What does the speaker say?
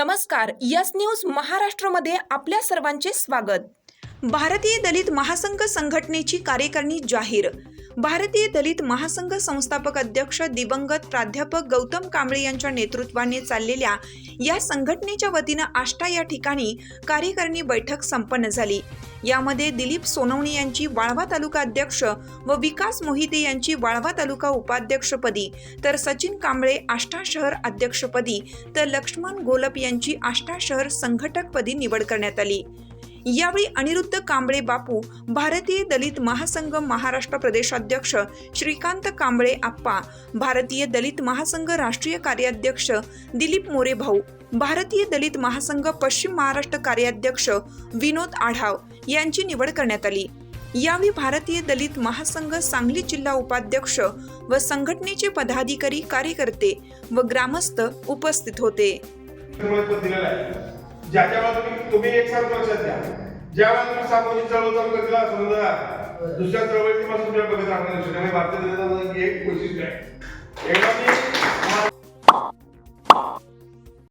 नमस्कार yes news महाराष्ट्रमध्ये आपल्या सर्वांचे स्वागत. भारतीय दलित महासंघ संघटनेची कार्यकारिणी जाहीर. भारतीय दलित महासंघ संस्थापक अध्यक्ष दिवंगत प्राध्यापक गौतम कांबळे यांच्या नेतृत्वाने चाललेल्या या संघटनेच्या वतीनं आष्टा या ठिकाणी कार्यकारिणी बैठक संपन्न झाली. यामध्ये दिलीप सोनवणे यांची वाळवा तालुका अध्यक्ष व विकास मोहिते यांची वाळवा तालुका उपाध्यक्षपदी तर सचिन कांबळे आष्टा शहर अध्यक्षपदी तर लक्ष्मण गोलप यांची आष्टा शहर संघटकपदी निवड करण्यात आली. यावेळी अनिरुद्ध कांबळे बापू भारतीय दलित महासंघ महाराष्ट्र प्रदेशाध्यक्ष श्रीकांत कांबळे आप्पा भारतीय दलित महासंघ राष्ट्रीय कार्याध्यक्ष दिलीप मोरे भाऊ भारतीय दलित महासंघ पश्चिम महाराष्ट्र कार्याध्यक्ष विनोद आढाव यांची निवड करण्यात आली. यावेळी भारतीय दलित महासंघ सांगली जिल्हा उपाध्यक्ष व संघटनेचे पदाधिकारी कार्यकर्ते व ग्रामस्थ उपस्थित होते. त्यामुळे ज्याच्या वेळेला तुम्ही तुम्ही एक साथ लक्षात घ्या. ज्या वेळेला तुम्ही सामाजिक चळवळ चालू करतील समजा दुसऱ्या चळवळीची पासून तुम्ही बघत राहणार नाही. भारतीय जनता एक वैशिष्ट्य आहे. एकदा मी